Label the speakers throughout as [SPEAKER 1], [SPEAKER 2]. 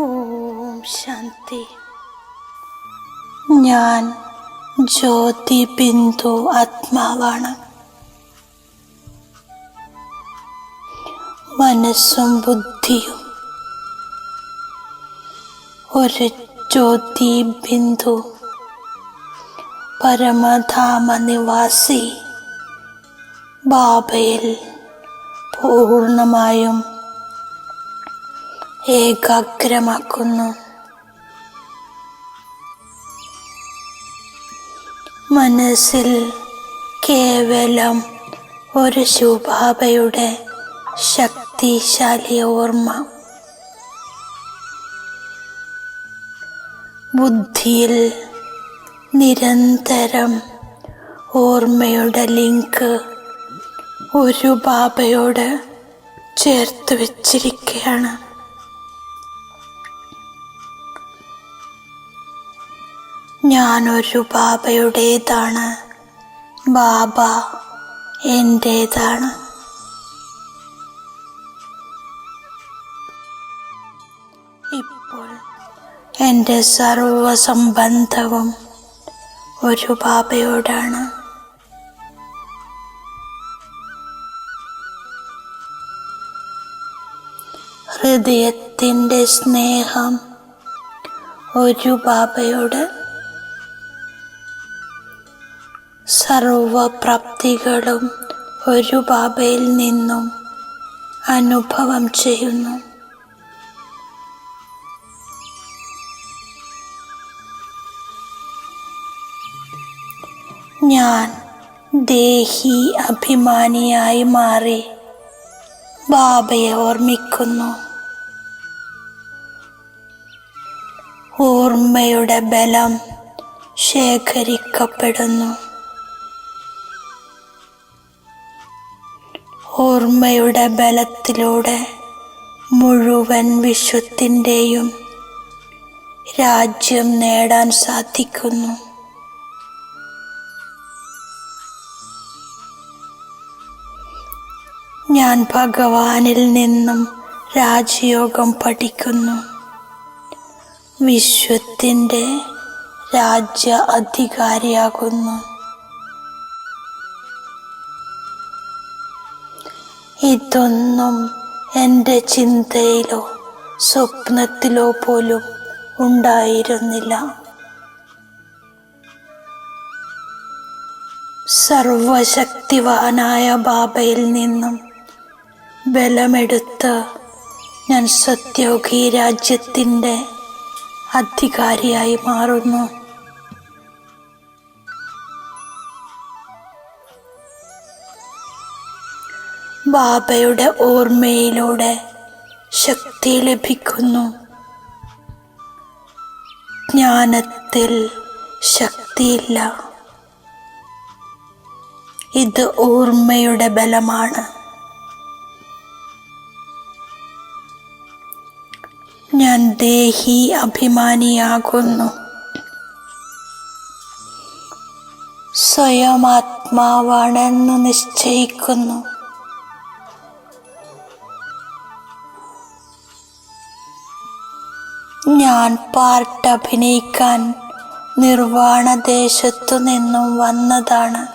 [SPEAKER 1] ഓം ശാന്തി. ഞാൻ ജ്യോതി ബിന്ദു ആത്മാവാണ്. മനസ്സും ബുദ്ധിയും ഒരു ജ്യോതി ബിന്ദു പരമധാമ നിവാസി ബാബയിൽ പൂർണമായും ഏകാഗ്രമാക്കുന്നു. മനസ്സിൽ കേവലം ഒരു ശുഭാപയുടെ ശക്തിശാലി ഓർമ്മ. ബുദ്ധിയിൽ നിരന്തരം ഓർമ്മയുടെ ലിങ്ക് ഒരു ബാബയോട് ചേർത്ത് വച്ചിരിക്കുകയാണ്. ഞാനൊരു ബാബയുടേതാണ്. ബാബ എന്റേതാണ് ഇപ്പോൾ എന്റെ സർവസംബന്ധവും ഒരു ബാബയോടാണ്. ഹൃദയത്തിന്റെ സ്നേഹം ഒരു ബാബയോട് സർവപ്രാപ്തികളും ഒരു ബാബയിൽ നിന്നും അനുഭവം ചെയ്യുന്നു. ഞാൻ ദേഹി അഭിമാനിയായി മാറി ബാബയെ ഓർമ്മിക്കുന്നു. ഓർമ്മയുടെ ബലം ശേഖരിക്കപ്പെടുന്നു. ഓർമ്മയുടെ ബലത്തിലൂടെ മുഴുവൻ വിശ്വത്തിന്റെയും രാജ്യം നേടാൻ സാധിക്കുന്നു. ഞാൻ ഭഗവാനിൽ നിന്നും രാജയോഗം പഠിക്കുന്നു. വിശ്വത്തിന്റെ രാജ്യ അധികാരിയാകുന്നു. ഇതൊന്നും എന്റെ ചിന്തയിലോ സ്വപ്നത്തിലോ പോലും ഉണ്ടായിരുന്നില്ല. സർവശക്തിവാനായ ബാബയിൽ നിന്നും ബലമെടുത്ത് ഞാൻ സത്യോഗി രാജ്യത്തിന്റെ അധികാരിയായി മാറുന്നു. ബാബയുടെ ഓർമ്മയിലൂടെ ശക്തി ലഭിക്കുന്നു. ജ്ഞാനത്തിൽ ശക്തിയില്ല. ഇത് ഓർമ്മയുടെ ബലമാണ്. ഞാൻ ദേഹി അഭിമാനിയാകുന്നു. സ്വയം ആത്മാവാണെന്ന് നിശ്ചയിക്കുന്നു. ഞാൻ പാർട്ട് അഭിനയിക്കാൻ നിർവാണ ദേശത്തു നിന്നും വന്നതാണ്.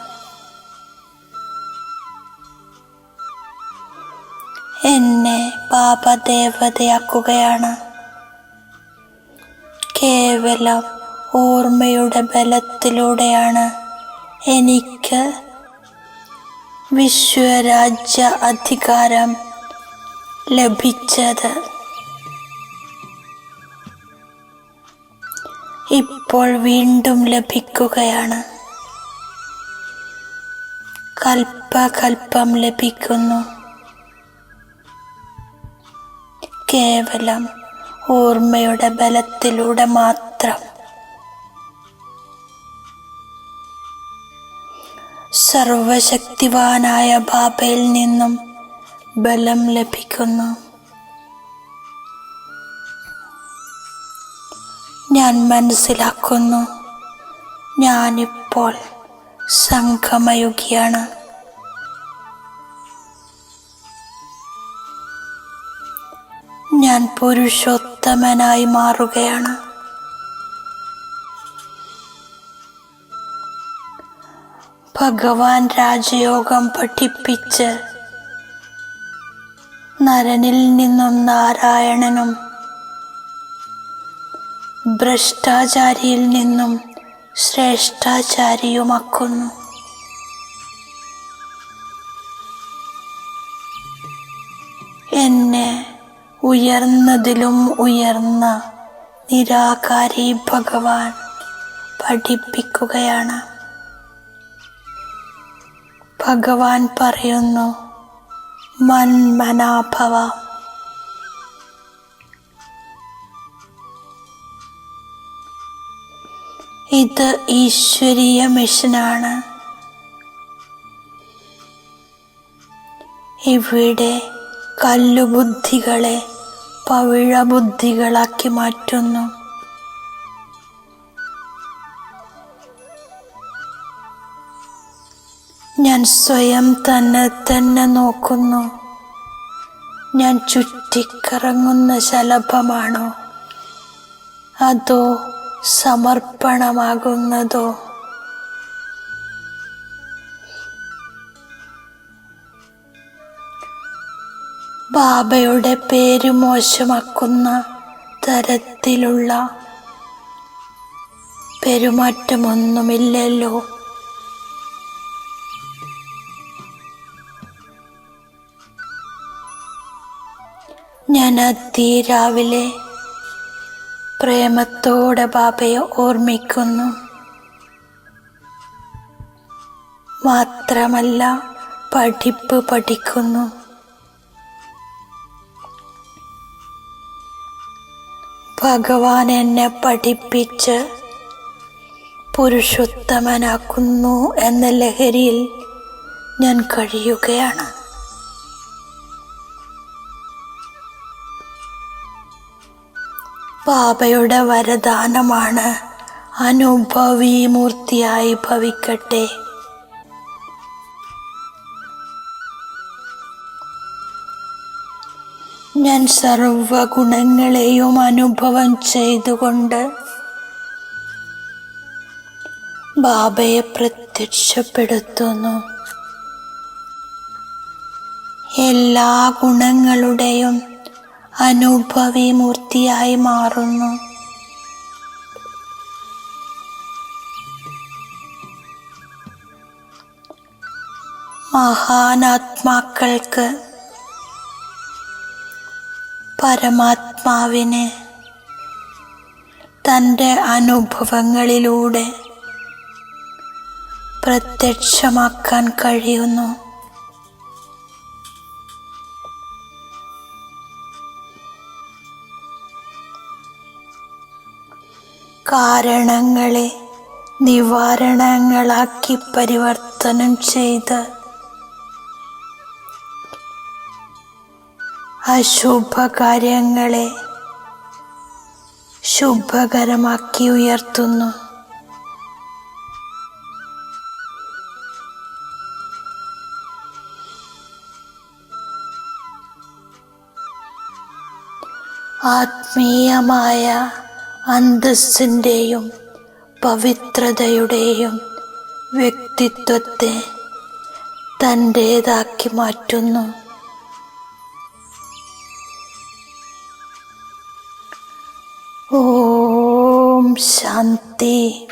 [SPEAKER 1] എന്നെ പാപദേവതയാക്കുകയാണ്. കേവലം ഓർമ്മയുടെ ബലത്തിലൂടെയാണ് എനിക്ക് വിശ്വരാജ്യ അധികാരം ലഭിച്ചത്. ഇപ്പോൾ വീണ്ടും ലഭിക്കുകയാണ്. കൽപ്പകൽപ്പം ലഭിക്കുന്നു. കേവലം ഓർമ്മയുടെ ബലത്തിലൂടെ മാത്രം. സർവശക്തിവാനായ ബാബയിൽ നിന്നും ബലം ലഭിക്കുന്നു. ഞാൻ മനസ്സിലാക്കുന്നു. ഞാനിപ്പോൾ സംഘമയുകയാണ് ഞാൻ പുരുഷോത്തമ പുരുഷോത്തമനായി മാറുകയാണ്. ഭഗവാൻ രാജയോഗം പഠിപ്പിച്ച് നരനിൽ നിന്നും നാരായണനും ഭ്രഷ്ടാചാരിയിൽ നിന്നും ശ്രേഷ്ഠാചാരിയുമാക്കുന്നു. എന്നെ ഉയർന്നതിലും ഉയർന്ന നിരാകാരി ഭഗവാൻ പഠിപ്പിക്കുകയാണ്. ഭഗവാൻ പറയുന്നു മന്മനാഭവ. ഇത് ഈശ്വരീയ മിഷനാണ്. ഇവിടെ കല്ലുബുദ്ധികളെ പവിഴ ബുദ്ധികളാക്കി മാറ്റുന്നു. ഞാൻ സ്വയം തന്നെ തന്നെ നോക്കുന്നു. ഞാൻ ചുറ്റിക്കറങ്ങുന്ന ശലഭമാണോ? അതോ സമർപ്പണമാകുന്നതോ? ബാബയുടെ പേര് മോശമാക്കുന്ന തരത്തിലുള്ള പെരുമാറ്റമൊന്നുമില്ലല്ലോ. ഞാൻ അതിരാവിലെ പ്രേമത്തോടെ ബാബയെ ഓർമ്മിക്കുന്നു. മാത്രമല്ല പഠിപ്പ് പഠിക്കുന്നു. ഭഗവാൻ എന്നെ പഠിപ്പിച്ച് പുരുഷോത്തമനാക്കുന്നു എന്ന ലഹരിയിൽ ഞാൻ കഴിയുകയാണ്. ബാബയുടെ വരദാനമാണ്. അനുഭവീമൂർത്തിയായി ഭവിക്കട്ടെ. ഞാൻ സർവഗുണങ്ങളെയും അനുഭവം ചെയ്തുകൊണ്ട് ബാബയെ പ്രത്യക്ഷപ്പെടുത്തുന്നു. എല്ലാ ഗുണങ്ങളുടെയും അനുഭവി മൂർത്തിയായി മാറുന്നു. മഹാനാത്മാക്കൾക്ക് പരമാത്മാവിനെ തന്റെ അനുഭവങ്ങളിലൂടെ പ്രത്യക്ഷമാക്കാൻ കഴിയുന്നു. കാരണങ്ങളെ നിവാരണങ്ങളാക്കി പരിവർത്തനം ചെയ്ത് അശുഭകാര്യങ്ങളെ ശുഭകരമാക്കി ഉയർത്തുന്നു. ആത്മീയമായ അന്തസ്സിന്റെയും പവിത്രതയുടെയും വ്യക്തിത്വത്തെ തന്റേതാക്കി മാറ്റുന്നു. ഓം ശാന്തി.